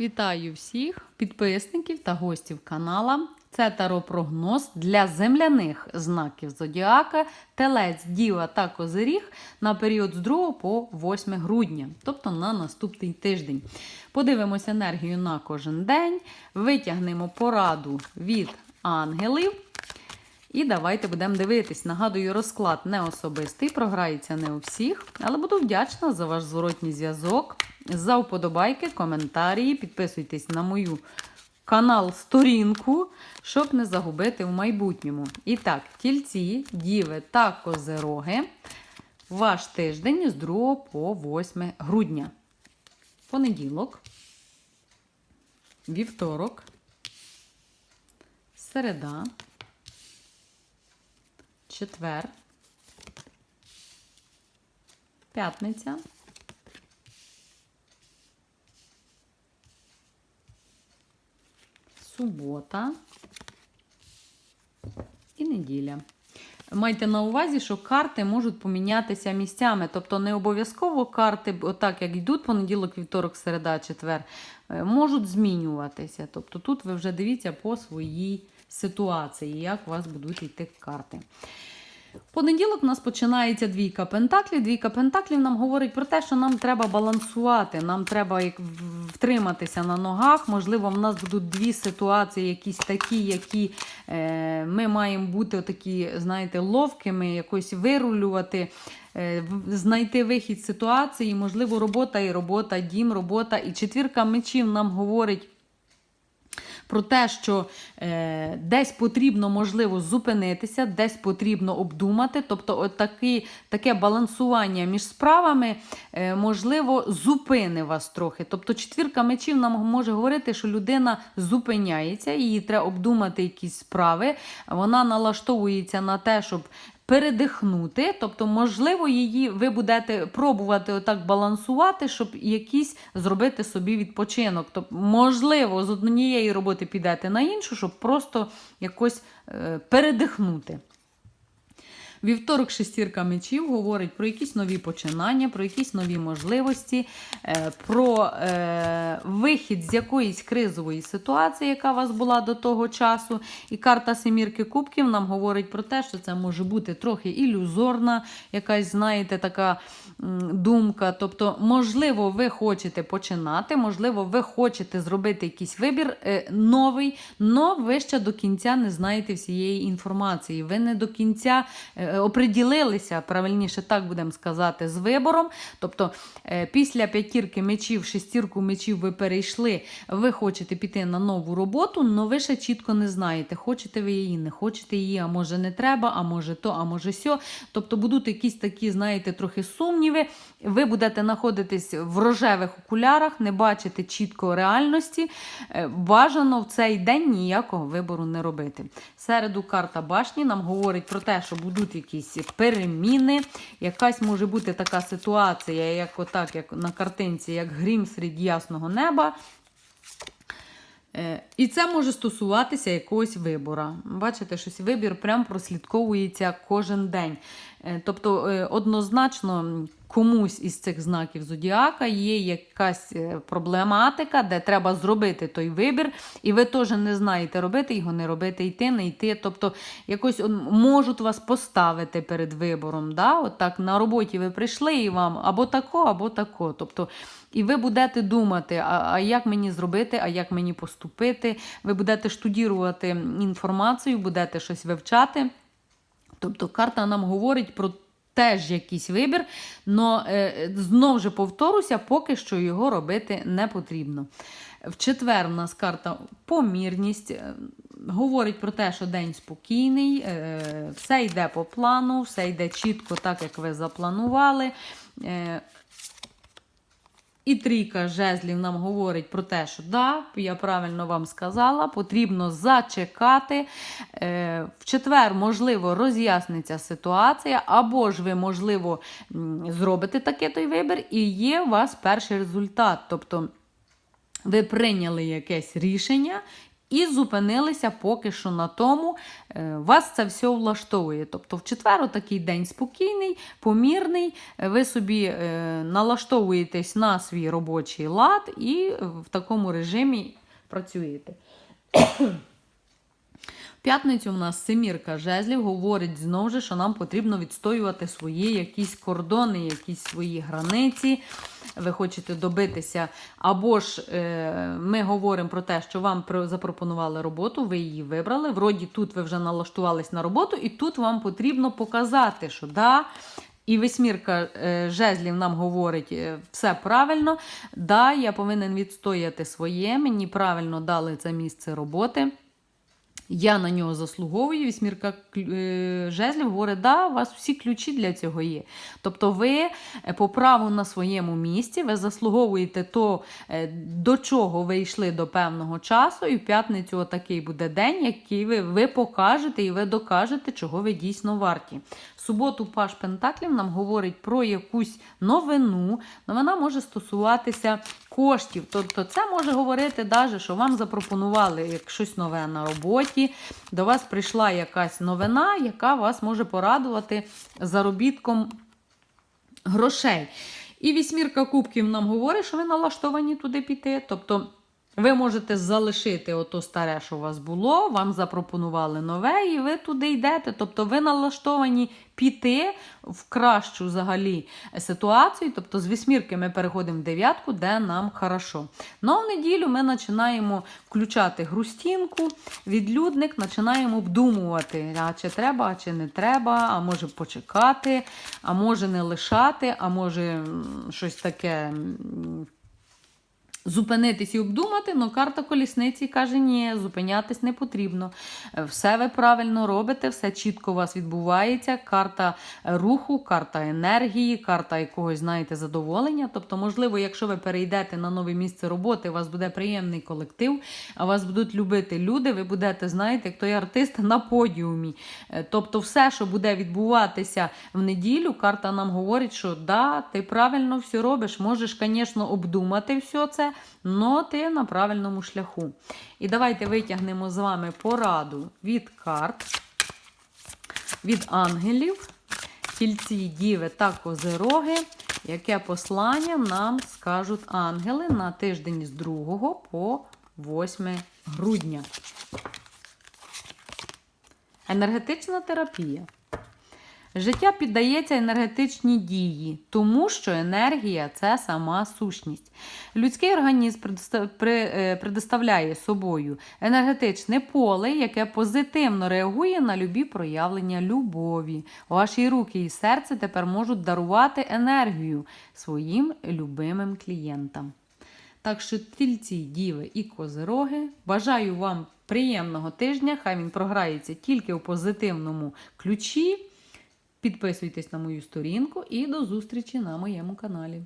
Вітаю всіх підписників та гостів канала. Це таро-прогноз для земляних знаків зодіака, телець, діва та козиріг на період з 2 по 8 грудня, тобто на наступний тиждень. Подивимося енергію на кожен день, витягнемо пораду від ангелів. І давайте будемо дивитись. Нагадую, розклад не особистий, програється не у всіх, але буду вдячна за ваш зворотній зв'язок, за вподобайки, коментарі. Підписуйтесь на мою канал, сторінку, щоб не загубити в майбутньому. І так, тільці, діви та козероги. Ваш тиждень з 2 по 8 грудня. Понеділок, вівторок, середа четвер, п'ятниця, субота і неділя. Майте на увазі, що карти можуть помінятися місцями. Тобто не обов'язково карти, отак як йдуть понеділок, вівторок, середа, четвер, е, можуть змінюватися. Тобто тут ви вже дивіться по своїй ситуації, як у вас будуть йти карти. Понеділок у нас починається двійка пентаклів. Двійка пентаклів нам говорить про те, що нам треба балансувати, нам треба втриматися на ногах. Можливо, в нас будуть дві ситуації, якісь такі, які е, ми маємо бути такі, знаєте, ловкими, якось вирулювати. е, Знайти вихід ситуації, можливо, робота і робота, дім, робота. І четвірка мечів нам говорить про те, що е, десь потрібно, можливо, зупинитися, десь потрібно обдумати. Тобто, от такі, таке балансування між справами, е, можливо, зупини вас трохи. Тобто, четвірка мечів нам може говорити, що людина зупиняється, їй треба обдумати якісь справи. Вона налаштовується на те, щоб передихнути. Тобто, можливо, її ви будете пробувати отак балансувати, щоб якийсь зробити собі відпочинок. Тобто, можливо, з однієї роботи підете на іншу, щоб просто якось е, передихнути. Вівторок шестірка мечів говорить про якісь нові починання, про якісь нові можливості, е, про е, вихід з якоїсь кризової ситуації, яка у вас була до того часу. І карта Семірки Кубків нам говорить про те, що це може бути трохи ілюзорна, якась, знаєте, така думка. Тобто, можливо, ви хочете починати, можливо, ви хочете зробити якийсь вибір е, новий, але ви ще до кінця не знаєте всієї інформації. Ви не до кінця оприділилися, правильніше так будемо сказати, з вибором. Тобто, е, після п'ятірки мечів, шестірку мечів ви перейшли, ви хочете піти на нову роботу, але ви ще чітко не знаєте, хочете ви її, не хочете її, а може не треба, а може то, а може сьо. Тобто будуть якісь такі, знаєте, трохи сумніви. Ви будете знаходитись в рожевих окулярах, не бачите чітко реальності. Е, Бажано в цей день ніякого вибору не робити. Середу карта башні нам говорить про те, що будуть якісь переміни. Якась може бути така ситуація, як отак, як на картинці, як грім серед ясного неба. Е, І це може стосуватися якогось вибора. Бачите, щось вибір прям прослідковується кожен день. Е, Тобто, е, однозначно, комусь із цих знаків зодіака є якась е, проблематика, де треба зробити той вибір, і ви теж не знаєте, робити його, не робити, йти, не йти. Тобто, якось можуть вас поставити перед вибором. Да? От так на роботі ви прийшли і вам або тако, або тако. Тобто, і ви будете думати, а, а як мені зробити, а як мені поступити. Ви будете штудірувати інформацію, будете щось вивчати. Тобто карта нам говорить про теж якийсь вибір, але знову ж повторюся, поки що його робити не потрібно. В четвер у нас карта помірність. е, Говорить про те, що день спокійний, е, все йде по плану, все йде чітко, так як ви запланували. І трійка жезлів нам говорить про те, що да, я правильно вам сказала, потрібно зачекати. Е, в четвер, можливо, роз'ясниться ситуація, або ж ви, можливо, зробите такий той вибір, і є у вас перший результат. Тобто ви прийняли якесь рішення. І зупинилися поки що на тому, е, вас це все влаштовує. Тобто в четвер такий день спокійний, помірний, ви собі е, налаштовуєтесь на свій робочий лад і в такому режимі працюєте. В п'ятницю у нас Семірка жезлів говорить знову ж, що нам потрібно відстоювати свої якісь кордони, якісь свої границі. Ви хочете добитися. Або ж е, ми говоримо про те, що вам запропонували роботу, ви її вибрали. Вроді тут ви вже налаштувались на роботу, і тут вам потрібно показати, що да. І восьмірка е, жезлів нам говорить е, все правильно. Да, я повинен відстояти своє. Мені правильно дали це місце роботи. Я на нього заслуговую. Вісьмірка е, жезлів говорить, да, у вас всі ключі для цього є. Тобто ви е, по праву на своєму місці, ви заслуговуєте то, е, до чого ви йшли до певного часу, і в п'ятницю отакий буде день, який ви, ви покажете і ви докажете, чого ви дійсно варті. Суботу Паш Пентаклів нам говорить про якусь новину. Новина може стосуватися коштів. Тобто це може говорити, даже, що вам запропонували як щось нове на роботі. До вас прийшла якась новина, яка вас може порадувати заробітком грошей. І вісьмірка кубків нам говорить, що ви налаштовані туди піти. Тобто ви можете залишити ото старе, що у вас було, вам запропонували нове, і ви туди йдете. Тобто ви налаштовані піти в кращу взагалі ситуацію. Тобто з вісьмірки ми переходимо в дев'ятку, де нам хорошо. Ну, в неділю ми починаємо включати грустінку, відлюдник, починаємо обдумувати, а чи треба, а чи не треба, а може почекати, а може не лишати, а може щось таке. Зупинитись і обдумати, але карта колісниці каже, ні, зупинятись не потрібно. Е, Все ви правильно робите, все чітко у вас відбувається. Карта руху, карта енергії, карта якогось, знаєте, задоволення. Тобто, можливо, якщо ви перейдете на нове місце роботи, у вас буде приємний колектив, а вас будуть любити люди, ви будете, знаєте, як той артист на подіумі. Е, Тобто, все, що буде відбуватися в неділю, карта нам говорить, що да, ти правильно все робиш. Можеш, звісно, обдумати все це, але ти на правильному шляху. І давайте витягнемо з вами пораду від карт, від ангелів, тільці, діви та козироги. Яке послання нам скажуть ангели на тиждень з 2 по 8 грудня? Енергетична терапія. Життя піддається енергетичній дії, тому що енергія це сама сущність. Людський організм е, предоставляє собою енергетичне поле, яке позитивно реагує на любі проявлення любові. Ваші руки і серце тепер можуть дарувати енергію своїм любимим клієнтам. Так що тільці, діви і козироги, бажаю вам приємного тижня. Хай він програється тільки у позитивному ключі. Підписуйтесь на мою сторінку і до зустрічі на моєму каналі.